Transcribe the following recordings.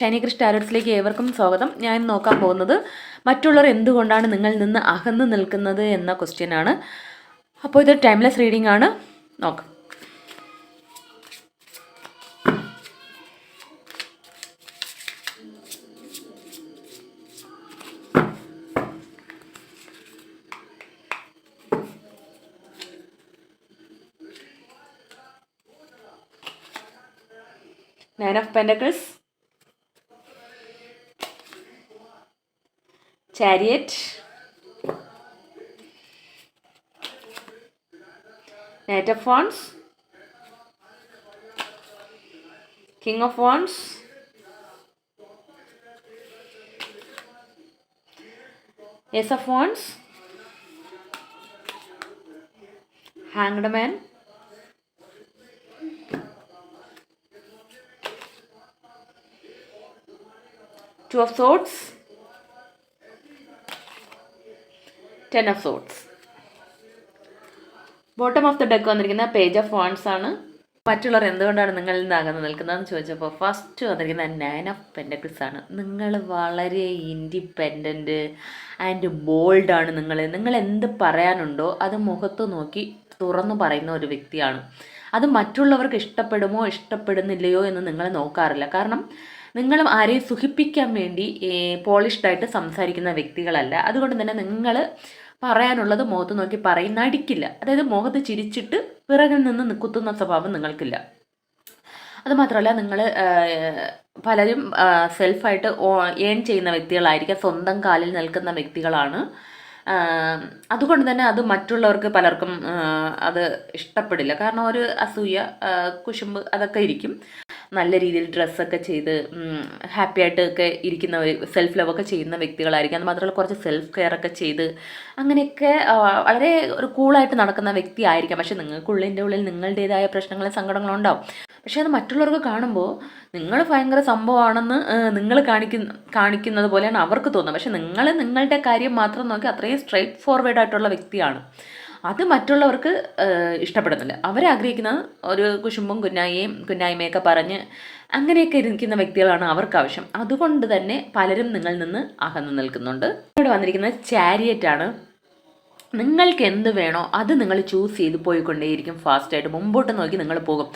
ഷൈനികൃഷ് ടാരോട്സിലേക്ക് ഏവർക്കും സ്വാഗതം. ഞാൻ ഇന്ന് നോക്കാൻ പോകുന്നത് മറ്റുള്ളവർ എന്തുകൊണ്ടാണ് നിങ്ങളിൽ നിന്ന് അകന്നു നിൽക്കുന്നത് എന്ന ക്വസ്റ്റ്യൻ ആണ്. അപ്പോൾ ഇത് ടൈംലെസ് റീഡിംഗ് ആണ്. നോക്കാം. Nine of pentacles chariot knight of wands. King of wands. Ace of wands. Hanged man. Two of swords ten of swords bottom of the deck വന്നിരിക്കുന്ന പേജ് ഓഫ് വാൺസ് ആണ്. മറ്റുള്ളവർ എന്തുകൊണ്ടാണ് നിങ്ങളിൽ നിന്ന് അകന്ന് നിൽക്കുന്നതെന്ന് ചോദിച്ചപ്പോൾ ഫസ്റ്റ് വന്നിരിക്കുന്ന നയൻ ഓഫ് പെൻഡക്കിൾസ് ആണ്. നിങ്ങൾ വളരെ ഇൻഡിപെൻഡന്റ് ആൻഡ് ബോൾഡാണ് നിങ്ങൾ നിങ്ങൾ എന്ത് പറയാനുണ്ടോ അത് മുഖത്ത് നോക്കി തുറന്നു പറയുന്ന ഒരു വ്യക്തിയാണ്. അത് മറ്റുള്ളവർക്ക് ഇഷ്ടപ്പെടുമോ ഇഷ്ടപ്പെടുന്നില്ലയോ എന്ന് നിങ്ങൾ നോക്കാറില്ല. കാരണം നിങ്ങൾ ആരെയും സുഖിപ്പിക്കാൻ വേണ്ടി പോളിഷ്ഡായിട്ട് സംസാരിക്കുന്ന വ്യക്തികളല്ല. അതുകൊണ്ട് തന്നെ നിങ്ങൾ പറയാനുള്ളത് മുഖത്ത് നോക്കി പറയും. നടിക്കില്ല. അതായത് മുഖത്ത് ചിരിച്ചിട്ട് പിറകിൽ നിന്ന് കുത്തുന്ന സ്വഭാവം നിങ്ങൾക്കില്ല. അതുമാത്രമല്ല നിങ്ങൾ പലരും സെൽഫായിട്ട് ഏൺ ചെയ്യുന്ന വ്യക്തികളായിരിക്കാം. സ്വന്തം കാലിൽ നിൽക്കുന്ന വ്യക്തികളാണ്. അതുകൊണ്ട് തന്നെ അത് മറ്റുള്ളവർക്ക് പലർക്കും അത് ഇഷ്ടപ്പെടില്ല. കാരണം ഒരു അസൂയ കുശുമ്പ് അതൊക്കെ ഇരിക്കും. നല്ല രീതിയിൽ ഡ്രസ്സൊക്കെ ചെയ്ത് ഹാപ്പി ആയിട്ടൊക്കെ ഇരിക്കുന്ന സെൽഫ് ലവ് ഒക്കെ ചെയ്യുന്ന വ്യക്തികളായിരിക്കും. അത് മാത്രമല്ല കുറച്ച് സെൽഫ് കെയർ ഒക്കെ ചെയ്ത് അങ്ങനെയൊക്കെ വളരെ ഒരു കൂളായിട്ട് നടക്കുന്ന വ്യക്തി ആയിരിക്കാം. പക്ഷെ നിങ്ങൾക്കുള്ളിന്റെ ഉള്ളിൽ നിങ്ങളുടേതായ പ്രശ്നങ്ങളും സങ്കടങ്ങളും ഉണ്ടാവും. പക്ഷേ അത് മറ്റുള്ളവർക്ക് കാണുമ്പോൾ നിങ്ങൾ ഭയങ്കര സംഭവമാണെന്ന് നിങ്ങൾ കാണിക്കുന്ന കാണിക്കുന്നത് പോലെയാണ് അവർക്ക് തോന്നുന്നത്. പക്ഷെ നിങ്ങൾ നിങ്ങളുടെ കാര്യം മാത്രം നോക്കി അത്രയും സ്ട്രെയിറ്റ് ഫോർവേഡ് ആയിട്ടുള്ള വ്യക്തിയാണ്. അത് മറ്റുള്ളവർക്ക് ഇഷ്ടപ്പെടുന്നില്ല. അവരാഗ്രഹിക്കുന്നത് ഒരു കുശുമ്പും കുന്നായിയും കുന്നായ്മയൊക്കെ പറഞ്ഞ് അങ്ങനെയൊക്കെ ഇരിക്കുന്ന വ്യക്തികളാണ് അവർക്ക് ആവശ്യം അതുകൊണ്ട് തന്നെ പലരും നിങ്ങളിൽ നിന്ന് അകന്നു നിൽക്കുന്നുണ്ട്. ഇവിടെ വന്നിരിക്കുന്നത് ചാരിയറ്റാണ്. നിങ്ങൾക്ക് എന്ത് വേണോ അത് നിങ്ങൾ ചൂസ് ചെയ്ത് പോയിക്കൊണ്ടേയിരിക്കും ഫാസ്റ്റായിട്ട് മുമ്പോട്ട് നോക്കി നിങ്ങൾ പോകും.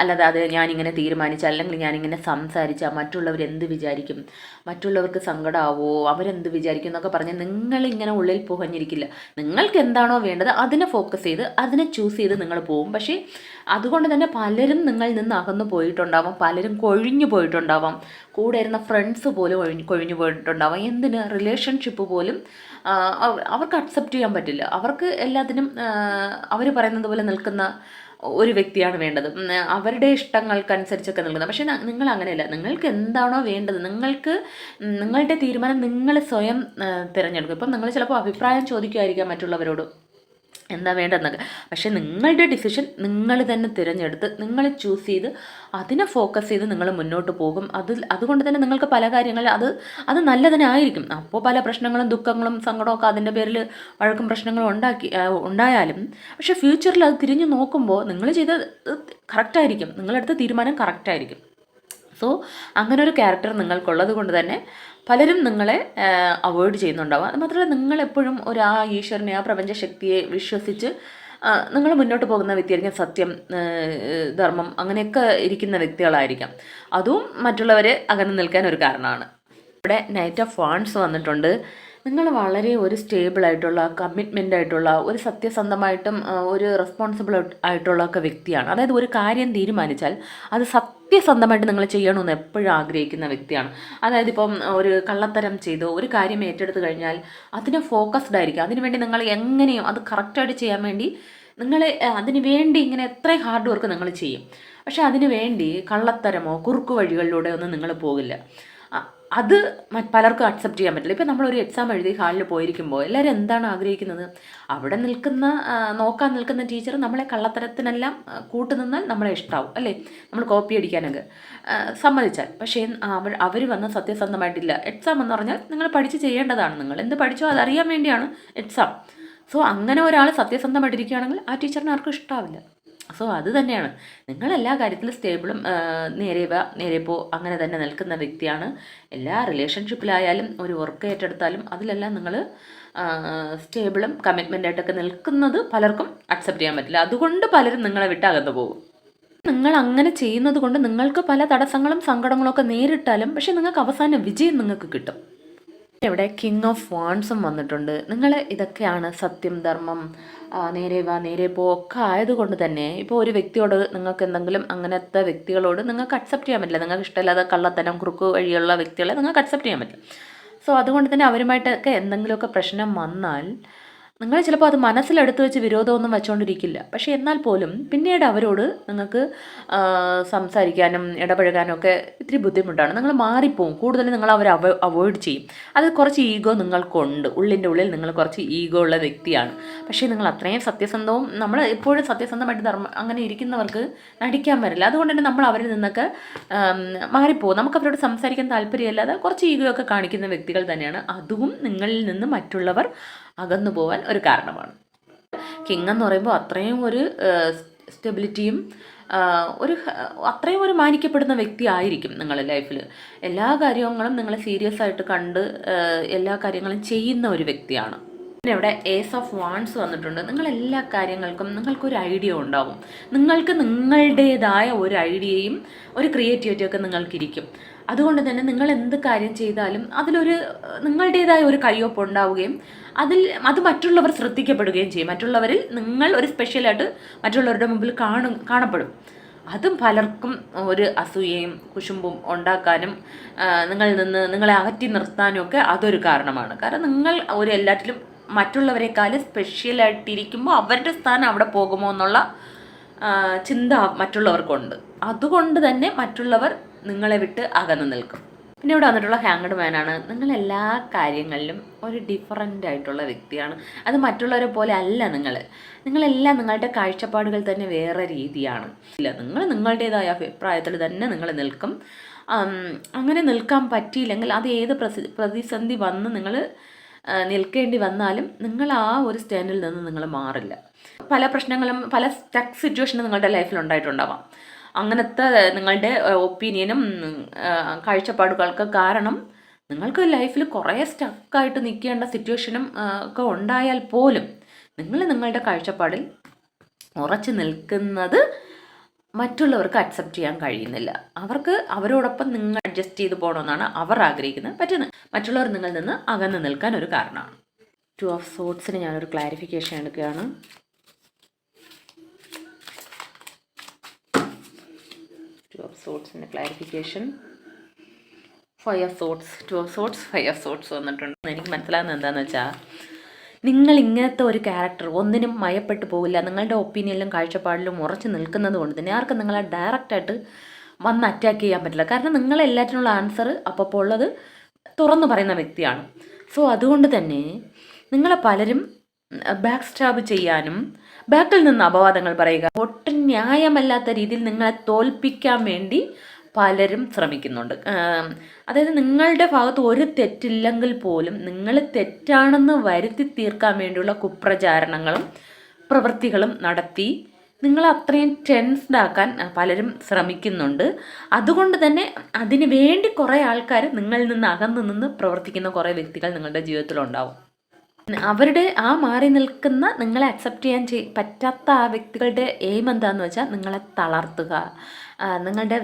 അല്ലാതെ അത് ഞാനിങ്ങനെ തീരുമാനിച്ച അല്ലെങ്കിൽ ഞാനിങ്ങനെ സംസാരിച്ചാൽ മറ്റുള്ളവർ എന്ത് വിചാരിക്കും? മറ്റുള്ളവർക്ക് സങ്കടമാവോ അവരെന്ത് വിചാരിക്കും എന്നൊക്കെ പറഞ്ഞ് നിങ്ങളിങ്ങനെ ഉള്ളിൽ പുകഞ്ഞിരിക്കില്ല. നിങ്ങൾക്ക് എന്താണോ വേണ്ടത് അതിനെ ഫോക്കസ് ചെയ്ത് അതിനെ ചൂസ് ചെയ്ത് നിങ്ങൾ പോകും. പക്ഷേ അതുകൊണ്ട് തന്നെ പലരും നിങ്ങളിൽ നിന്ന് അകന്നു പോയിട്ടുണ്ടാവാം പലരും കൊഴിഞ്ഞു പോയിട്ടുണ്ടാവാം. കൂടെ ഇരുന്ന ഫ്രണ്ട്സ് പോലും കൊഴിഞ്ഞു കൊഴിഞ്ഞു പോയിട്ടുണ്ടാവാം. എന്തിന്? റിലേഷൻഷിപ്പ് പോലും അവർക്ക് അക്സെപ്റ്റ് ചെയ്യാൻ പറ്റില്ല. അവർക്ക് എല്ലാത്തിനും അവർ പറയുന്നത് പോലെ നിൽക്കുന്ന ഒരു വ്യക്തിയാണ് വേണ്ടത്. അവരുടെ ഇഷ്ടങ്ങൾക്കനുസരിച്ചൊക്കെ നിൽക്കുന്നത് പക്ഷേ നിങ്ങൾ അങ്ങനെയല്ല. നിങ്ങൾക്ക് എന്താണോ വേണ്ടത്. നിങ്ങൾക്ക് നിങ്ങളുടെ തീരുമാനം നിങ്ങൾ സ്വയം തിരഞ്ഞെടുക്കും. ഇപ്പം നിങ്ങൾ ചിലപ്പോൾ അഭിപ്രായം ചോദിക്കുമായിരിക്കാം മറ്റുള്ളവരോട്. എന്താ വേണ്ടതെന്നൊക്കെ. പക്ഷെ നിങ്ങളുടെ ഡിസിഷൻ നിങ്ങൾ തന്നെ തിരഞ്ഞെടുത്ത് നിങ്ങൾ ചൂസ് ചെയ്ത് അതിനെ ഫോക്കസ് ചെയ്ത് നിങ്ങൾ മുന്നോട്ട് പോകും. അത് അതുകൊണ്ട് തന്നെ നിങ്ങൾക്ക് പല കാര്യങ്ങളിൽ അത് അത് നല്ലതിനായിരിക്കും അപ്പോൾ പല പ്രശ്നങ്ങളും ദുഃഖങ്ങളും സങ്കടമൊക്കെ അതിന്റെ പേരിൽ വഴക്കും പ്രശ്നങ്ങളും ഉണ്ടാക്കി ഉണ്ടായാലും പക്ഷേ ഫ്യൂച്ചറിൽ അത് തിരിഞ്ഞു നോക്കുമ്പോൾ നിങ്ങൾ ചെയ്ത കറക്റ്റായിരിക്കും നിങ്ങളെടുത്ത തീരുമാനം കറക്റ്റായിരിക്കും സോ അങ്ങനെ ഒരു ക്യാരക്ടർ നിങ്ങൾക്കുള്ളത് കൊണ്ട് തന്നെ പലരും നിങ്ങളെ അവോയ്ഡ് ചെയ്യുന്നുണ്ടാവും. അത് മാത്രമല്ല നിങ്ങളെപ്പോഴും ഒരു ആ ഈശ്വരനെ ആ പ്രപഞ്ചശക്തിയെ വിശ്വസിച്ച് നിങ്ങൾ മുന്നോട്ട് പോകുന്ന വ്യക്തിയായിരിക്കും സത്യം ധർമ്മം അങ്ങനെയൊക്കെ ഇരിക്കുന്ന വ്യക്തികളായിരിക്കാം. അതും മറ്റുള്ളവരെ അകന്നു നിൽക്കാൻ ഒരു കാരണമാണ്. ഇവിടെ നൈറ്റ് ഓഫ് വാൺസ് വന്നിട്ടുണ്ട്. നിങ്ങൾ വളരെ ഒരു സ്റ്റേബിൾ ആയിട്ടുള്ള കമ്മിറ്റ്മെന്റ് ആയിട്ടുള്ള ഒരു സത്യസന്ധമായിട്ടും ഒരു റെസ്പോൺസിബിൾ ആയിട്ടുള്ള ഒക്കെ വ്യക്തിയാണ്. അതായത് ഒരു കാര്യം തീരുമാനിച്ചാൽ അത് സത്യസന്ധമായിട്ട് നിങ്ങൾ ചെയ്യണമെന്ന് എപ്പോഴും ആഗ്രഹിക്കുന്ന വ്യക്തിയാണ്. അതായത് ഇപ്പം ഒരു കള്ളത്തരം ചെയ്തു ഒരു കാര്യം ഏറ്റെടുത്ത് കഴിഞ്ഞാൽ അതിന് ഫോക്കസ്ഡ് ആയിരിക്കും. അതിനുവേണ്ടി നിങ്ങൾ എങ്ങനെയും അത് കറക്റ്റായിട്ട് ചെയ്യാൻ വേണ്ടി നിങ്ങൾ അതിന് വേണ്ടി ഇങ്ങനെ എത്രയും ഹാർഡ് വർക്ക് നിങ്ങൾ ചെയ്യും. പക്ഷേ അതിന് വേണ്ടി കള്ളത്തരമോ കുറുക്കു വഴികളിലൂടെ ഒന്നും നിങ്ങൾ പോകില്ല. അത് പലർക്കും അക്സെപ്റ്റ് ചെയ്യാൻ പറ്റില്ല. ഇപ്പം നമ്മളൊരു എക്സാം എഴുതി ഹാളിൽ പോയിരിക്കുമ്പോൾ എല്ലാവരും എന്താണ് ആഗ്രഹിക്കുന്നത്? അവിടെ നിൽക്കുന്ന നോക്കാൻ നിൽക്കുന്ന ടീച്ചർ നമ്മളെ കള്ളത്തരത്തിനെല്ലാം കൂട്ടുനിന്നാൽ നമ്മളെ ഇഷ്ടമാവും അല്ലേ? നമ്മൾ കോപ്പി അടിക്കാനൊക്കെ. സമ്മതിച്ചാൽ. പക്ഷേ അവർ അവർ വന്ന് സത്യസന്ധമായിട്ടില്ല. എക്സാം എന്ന് പറഞ്ഞാൽ നിങ്ങൾ പഠിച്ച് ചെയ്യേണ്ടതാണ്. നിങ്ങൾ എന്ത് പഠിച്ചോ അതറിയാൻ വേണ്ടിയാണ് എക്സാം സോ അങ്ങനെ ഒരാൾ സത്യസന്ധമായിട്ടിരിക്കുകയാണെങ്കിൽ ആ ടീച്ചറിന് ആർക്കും ഇഷ്ടാവില്ല. സോ അത് തന്നെയാണ്. നിങ്ങൾ എല്ലാ കാര്യത്തിലും സ്റ്റേബിളും നേരെ വാ നേരെ പോ അങ്ങനെ തന്നെ നിൽക്കുന്ന വ്യക്തിയാണ്. എല്ലാ റിലേഷൻഷിപ്പിലായാലും ഒരു വർക്ക് ഏറ്റെടുത്താലും അതിലെല്ലാം നിങ്ങൾ സ്റ്റേബിളും കമ്മിറ്റ്മെന്റ് ആയിട്ടൊക്കെ നിൽക്കുന്നത് പലർക്കും അക്സെപ്റ്റ് ചെയ്യാൻ പറ്റില്ല. അതുകൊണ്ട് പലരും നിങ്ങളെ വിട്ട് അകന്നു പോകും. നിങ്ങൾ അങ്ങനെ ചെയ്യുന്നത് കൊണ്ട് നിങ്ങൾക്ക് പല തടസ്സങ്ങളും സങ്കടങ്ങളും ഒക്കെ നേരിട്ടാലും പക്ഷെ നിങ്ങൾക്ക് അവസാന വിജയം നിങ്ങൾക്ക് കിട്ടും. ഇവിടെ കിങ് ഓഫ് വാൺസും വന്നിട്ടുണ്ട്. നിങ്ങൾ ഇതൊക്കെയാണ് സത്യം ധർമ്മം നേരെ വാ നേരെ പോ ഒക്കെ ആയതുകൊണ്ട് തന്നെ ഇപ്പോൾ ഒരു വ്യക്തിയോട് നിങ്ങൾക്ക് എന്തെങ്കിലും അങ്ങനത്തെ വ്യക്തികളോട് നിങ്ങൾക്ക് അക്സെപ്റ്റ് ചെയ്യാൻ പറ്റില്ല. നിങ്ങൾക്ക് ഇഷ്ടമില്ലാതെ കള്ളത്തനം കുറുക്ക് വഴിയുള്ള വ്യക്തികളെ നിങ്ങൾക്ക് അക്സെപ്റ്റ് ചെയ്യാൻ പറ്റില്ല. സോ അതുകൊണ്ട് തന്നെ അവരുമായിട്ടൊക്കെ എന്തെങ്കിലുമൊക്കെ പ്രശ്നം വന്നാൽ നിങ്ങൾ ചിലപ്പോൾ അത് മനസ്സിലെടുത്ത് വെച്ച് വിരോധമൊന്നും വെച്ചുകൊണ്ടിരിക്കില്ല പക്ഷേ എന്നാൽ പോലും പിന്നീട് അവരോട് നിങ്ങൾക്ക് സംസാരിക്കാനും ഇടപഴകാനും ഒക്കെ ഇത്തിരി ബുദ്ധിമുട്ടാണ്. നിങ്ങൾ മാറിപ്പോവും. കൂടുതൽ നിങ്ങൾ അവരെ അവോയ്ഡ് ചെയ്യും. അത് കുറച്ച് ഈഗോ നിങ്ങൾക്കുണ്ട്. ഉള്ളിന്റെ ഉള്ളിൽ നിങ്ങൾ കുറച്ച് ഈഗോ ഉള്ള വ്യക്തിയാണ്. പക്ഷേ നിങ്ങൾ അത്രയും സത്യസന്ധവും നമ്മൾ എപ്പോഴും സത്യസന്ധമായിട്ട് ധർമ്മ അങ്ങനെ ഇരിക്കുന്നവർക്ക് നടിക്കാൻ വരില്ല. അതുകൊണ്ട് തന്നെ നമ്മൾ അവരിൽ നിന്നൊക്കെ മാറിപ്പോവും. നമുക്ക് അവരോട് സംസാരിക്കാൻ താല്പര്യമില്ലാതെ കുറച്ച് ഈഗോ ഒക്കെ കാണിക്കുന്ന വ്യക്തികൾ തന്നെയാണ്. അതും നിങ്ങളിൽ നിന്ന് മറ്റുള്ളവർ അകന്നു പോകാൻ ഒരു കാരണമാണ്. കിങ് എന്ന് പറയുമ്പോൾ അത്രയും ഒരു സ്റ്റെബിലിറ്റിയും ഒരു അത്രയും ഒരു മാനിക്കപ്പെടുന്ന വ്യക്തി ആയിരിക്കും നിങ്ങളുടെ ലൈഫിൽ എല്ലാ കാര്യങ്ങളും നിങ്ങൾ സീരിയസ് ആയിട്ട് കണ്ട് എല്ലാ കാര്യങ്ങളും ചെയ്യുന്ന ഒരു വ്യക്തിയാണ്. പിന്നെ ഇവിടെ ഏസ് ഓഫ് വാൺസ് വന്നിട്ടുണ്ട്. നിങ്ങൾ എല്ലാ കാര്യങ്ങൾക്കും നിങ്ങൾക്കൊരു ഐഡിയ ഉണ്ടാവും. നിങ്ങൾക്ക് നിങ്ങളുടേതായ ഒരു ഐഡിയയും ഒരു ക്രിയേറ്റിവിറ്റിയൊക്കെ നിങ്ങൾക്കിരിക്കും. അതുകൊണ്ട് തന്നെ നിങ്ങൾ എന്ത് കാര്യം ചെയ്താലും അതിലൊരു നിങ്ങളുടേതായ ഒരു കയ്യൊപ്പ് ഉണ്ടാവുകയും അതിൽ അത് മറ്റുള്ളവർ ശ്രദ്ധിക്കപ്പെടുകയും ചെയ്യും. മറ്റുള്ളവരിൽ നിങ്ങൾ ഒരു സ്പെഷ്യലായിട്ട് മറ്റുള്ളവരുടെ മുമ്പിൽ കാണും കാണപ്പെടും. അതും പലർക്കും ഒരു അസൂയയും കുശുമ്പും ഉണ്ടാക്കാനും നിങ്ങളിൽ നിന്ന് നിങ്ങളെ അകറ്റി നിർത്താനും ഒക്കെ അതൊരു കാരണമാണ്. കാരണം നിങ്ങൾ ഒരു എല്ലാറ്റിലും മറ്റുള്ളവരെക്കാളും സ്പെഷ്യലായിട്ടിരിക്കുമ്പോൾ അവരുടെ സ്ഥാനം അവിടെ പോകുമോ എന്നുള്ള ചിന്ത മറ്റുള്ളവർക്കുണ്ട്. അതുകൊണ്ട് തന്നെ മറ്റുള്ളവർ നിങ്ങളെ വിട്ട് അകന്നു നിൽക്കും. പിന്നെ ഇവിടെ വന്നിട്ടുള്ള ഹാങ്ഡ് മാനാണ് നിങ്ങൾ എല്ലാ കാര്യങ്ങളിലും ഒരു ഡിഫറന്റ് ആയിട്ടുള്ള വ്യക്തിയാണ്. അത് മറ്റുള്ളവരെ പോലെ അല്ല നിങ്ങൾ നിങ്ങളെല്ലാം നിങ്ങളുടെ കാഴ്ചപ്പാടുകൾ തന്നെ വേറെ രീതിയാണ്. ഇല്ല നിങ്ങൾ നിങ്ങളുടേതായ അഭിപ്രായത്തിൽ തന്നെ നിങ്ങൾ നിൽക്കും. അങ്ങനെ നിൽക്കാൻ പറ്റിയില്ലെങ്കിൽ അത് ഏത് പ്രതിസന്ധി വന്ന് നിങ്ങൾ നിൽക്കേണ്ടി വന്നാലും നിങ്ങൾ ആ ഒരു സ്റ്റാൻഡിൽ നിന്ന് നിങ്ങൾ മാറില്ല. പല പ്രശ്നങ്ങളും പല സ്റ്റക്ക് സിറ്റുവേഷനും നിങ്ങളുടെ ലൈഫിൽ ഉണ്ടായിട്ടുണ്ടാവാം. അങ്ങനത്തെ നിങ്ങളുടെ ഒപ്പീനിയനും കാഴ്ചപ്പാടുകൾക്ക് കാരണം നിങ്ങൾക്ക് ലൈഫിൽ കുറേ സ്റ്റക്കായിട്ട് നിൽക്കേണ്ട സിറ്റുവേഷനും ഒക്കെ ഉണ്ടായാൽ പോലും നിങ്ങൾ നിങ്ങളുടെ കാഴ്ചപ്പാടിൽ ഉറച്ചു നിൽക്കുന്നത് മറ്റുള്ളവർക്ക് അക്സെപ്റ്റ് ചെയ്യാൻ കഴിയുന്നില്ല. അവർക്ക് അവരോടൊപ്പം നിങ്ങൾ അഡ്ജസ്റ്റ് ചെയ്ത് പോകണമെന്നാണ് അവർ ആഗ്രഹിക്കുന്നത്. പറ്റുന്നത് മറ്റുള്ളവർ നിങ്ങളിൽ നിന്ന് അകന്ന് നിൽക്കാൻ ഒരു കാരണമാണ്. ടു ഓഫ് സോട്ട്സിന് ഞാനൊരു ക്ലാരിഫിക്കേഷൻ എടുക്കുകയാണ്. Of സോട്ട്സിന്റെ clarification five of swords two of swords of swords വന്നിട്ടുണ്ട്. എനിക്ക് മനസ്സിലാകുന്നത് എന്താണെന്ന് വെച്ചാൽ നിങ്ങൾ ഇങ്ങനത്തെ ഒരു ക്യാരക്ടർ ഒന്നിനും മയപ്പെട്ടു പോകില്ല നിങ്ങളുടെ ഒപ്പീനിയനിലും കാഴ്ചപ്പാടിലും ഉറച്ചു നിൽക്കുന്നത് കൊണ്ട് തന്നെ ആർക്കും നിങ്ങളെ ഡയറക്റ്റായിട്ട് വന്ന് അറ്റാക്ക് ചെയ്യാൻ പറ്റില്ല. കാരണം നിങ്ങൾ എല്ലാറ്റിനുള്ള ആൻസർ അപ്പോൾ ഉള്ളത് തുറന്നു പറയുന്ന വ്യക്തിയാണ്. സോ അതുകൊണ്ട് തന്നെ നിങ്ങളെ പലരും ബാക്ക് സ്റ്റാബ് ചെയ്യാനും ബാക്കിൽ നിന്ന് അപവാദങ്ങൾ പറയുക. ഒട്ടും ന്യായമല്ലാത്ത രീതിയിൽ നിങ്ങളെ തോൽപ്പിക്കാൻ വേണ്ടി പലരും ശ്രമിക്കുന്നുണ്ട്. അതായത് നിങ്ങളുടെ ഭാഗത്ത് ഒരു തെറ്റില്ലെങ്കിൽ പോലും നിങ്ങൾ തെറ്റാണെന്ന് വരുത്തി തീർക്കാൻ വേണ്ടിയുള്ള കുപ്രചാരണങ്ങളും പ്രവൃത്തികളും നടത്തി നിങ്ങൾ അത്രയും ടെൻസ്ഡ് ആക്കാൻ പലരും ശ്രമിക്കുന്നുണ്ട്. അതുകൊണ്ട് തന്നെ അതിനു വേണ്ടി കുറേ ആൾക്കാർ നിങ്ങളിൽ നിന്ന് അകന്നു നിന്ന് പ്രവർത്തിക്കുന്ന കുറേ വ്യക്തികൾ നിങ്ങളുടെ ജീവിതത്തിലുണ്ടാവും. അവരുടെ ആ മാറി നിൽക്കുന്ന നിങ്ങളെ അക്സെപ്റ്റ് ചെയ്യാൻ ചെയ് പറ്റാത്ത ആ വ്യക്തികളുടെ എയിം എന്താണെന്ന് വെച്ചാൽ നിങ്ങളെ തളർത്തുക. നിങ്ങളുടെ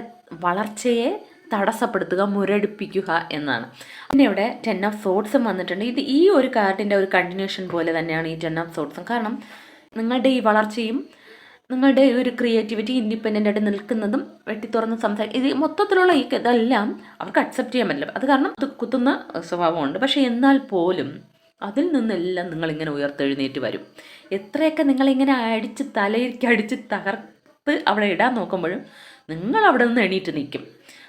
വളർച്ചയെ തടസ്സപ്പെടുത്തുക മുരടിപ്പിക്കുക എന്നാണ്. പിന്നെ ഇവിടെ ടെൻ ഓഫ് സോട്ട്സും വന്നിട്ടുണ്ട്. ഇത് ഈ ഒരു കാർഡിന്റെ ഒരു കണ്ടിന്യൂഷൻ പോലെ തന്നെയാണ് ഈ ടെൻ ഓഫ് സോട്ട്സും കാരണം നിങ്ങളുടെ ഈ വളർച്ചയും നിങ്ങളുടെ ഒരു ക്രിയേറ്റിവിറ്റി ഇൻഡിപെൻഡന്റ് ആയിട്ട് നിൽക്കുന്നതും വെട്ടി തുറന്ന് സംസാരിക്കും ഇത് മൊത്തത്തിലുള്ള ഈ ഇതെല്ലാം അവർക്ക് അക്സെപ്റ്റ് ചെയ്യാൻ പറ്റില്ല. അത് കാരണം അത് കുത്തുന്ന സ്വഭാവമുണ്ട്. പക്ഷേ എന്നാൽ പോലും അതിൽ നിന്നെല്ലാം നിങ്ങളിങ്ങനെ ഉയർത്തെഴുന്നേറ്റ് വരും. എത്രയൊക്കെ നിങ്ങളിങ്ങനെ അടിച്ച് തലയിലേക്ക് അടിച്ച് തകർത്ത് അവിടെ ഇടാൻ നോക്കുമ്പോഴും നിങ്ങൾ അവിടെ നിന്ന് എണീറ്റ് നിൽക്കും.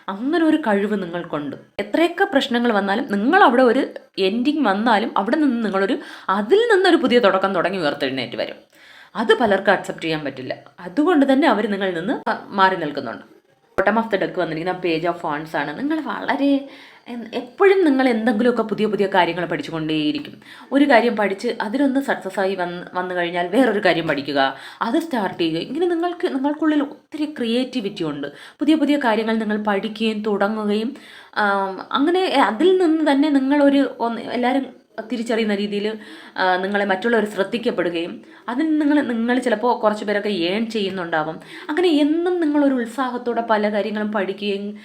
അങ്ങനെ ഒരു കഴിവ് നിങ്ങൾക്കുണ്ട്. എത്രയൊക്കെ പ്രശ്നങ്ങൾ വന്നാലും നിങ്ങൾ അവിടെ ഒരു എൻഡിങ് വന്നാലും അവിടെ നിന്ന് നിങ്ങളൊരു അതിൽ നിന്നൊരു പുതിയ തുടക്കം തുടങ്ങി ഉയർത്തെഴുന്നേറ്റ് വരും. അത് പലർക്കും അക്സെപ്റ്റ് ചെയ്യാൻ പറ്റില്ല. അതുകൊണ്ട് തന്നെ അവർ നിങ്ങളിൽ നിന്ന് മാറി നിൽക്കുന്നുണ്ട്. ബോട്ടം ഓഫ് ദ ഡെക്ക് വന്നിരിക്കുന്ന പേജ് ഓഫ് ഫോൺസ് ആണ്. നിങ്ങൾ വളരെ എപ്പോഴും നിങ്ങൾ എന്തെങ്കിലുമൊക്കെ പുതിയ പുതിയ കാര്യങ്ങൾ പഠിച്ചുകൊണ്ടേയിരിക്കും. ഒരു കാര്യം പഠിച്ച് അതിലൊന്ന് സക്സസ് ആയി വന്ന് വന്നു കഴിഞ്ഞാൽ വേറൊരു കാര്യം പഠിക്കുക. അത് സ്റ്റാർട്ട് ചെയ്യുക. ഇങ്ങനെ നിങ്ങൾക്ക് നിങ്ങൾക്കുള്ളിൽ ഒത്തിരി ക്രിയേറ്റിവിറ്റി ഉണ്ട്. പുതിയ പുതിയ കാര്യങ്ങൾ നിങ്ങൾ പഠിക്കുകയും തുടങ്ങുകയും അങ്ങനെ അതിൽ നിന്ന് തന്നെ നിങ്ങളൊരു എല്ലാവരും തിരിച്ചറിയുന്ന രീതിയിൽ നിങ്ങളെ മറ്റുള്ളവർ ശ്രദ്ധിക്കപ്പെടുകയും അതിന് നിങ്ങൾ നിങ്ങൾ ചിലപ്പോൾ കുറച്ച് പേരൊക്കെ ഏൺ ചെയ്യുന്നുണ്ടാവും. അങ്ങനെ എന്നും നിങ്ങളൊരു ഉത്സാഹത്തോടെ പല കാര്യങ്ങളും പഠിക്കുകയും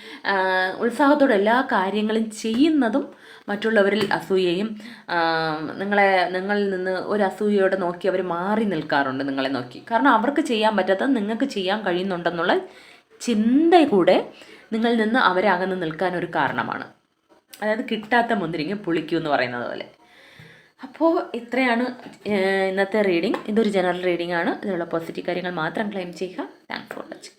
ഉത്സാഹത്തോടെ എല്ലാ കാര്യങ്ങളും ചെയ്യുന്നതും മറ്റുള്ളവരിൽ അസൂയയും നിങ്ങളെ നിങ്ങളിൽ നിന്ന് ഒരു അസൂയയോടെ നോക്കി അവർ മാറി നിൽക്കാറുണ്ട് നിങ്ങളെ നോക്കി. കാരണം അവർക്ക് ചെയ്യാൻ പറ്റാത്തത് നിങ്ങൾക്ക് ചെയ്യാൻ കഴിയുന്നുണ്ടെന്നുള്ള ചിന്ത കൂടെ നിങ്ങളിൽ നിന്ന് അവരെ അകന്ന് നിൽക്കാൻ ഒരു കാരണമാണ്. അതായത് കിട്ടാത്ത മുന്തിരിങ്ങ പുളിക്കൂ എന്ന് പറയുന്നത് പോലെ. അപ്പോൾ ഇത്രയാണ് ഇന്നത്തെ റീഡിംഗ് ഇതൊരു ജനറൽ റീഡിംഗ് ആണ്. ഇതിലുള്ള പോസിറ്റീവ് കാര്യങ്ങൾ മാത്രം ക്ലെയിം ചെയ്യുക. Thanks for watching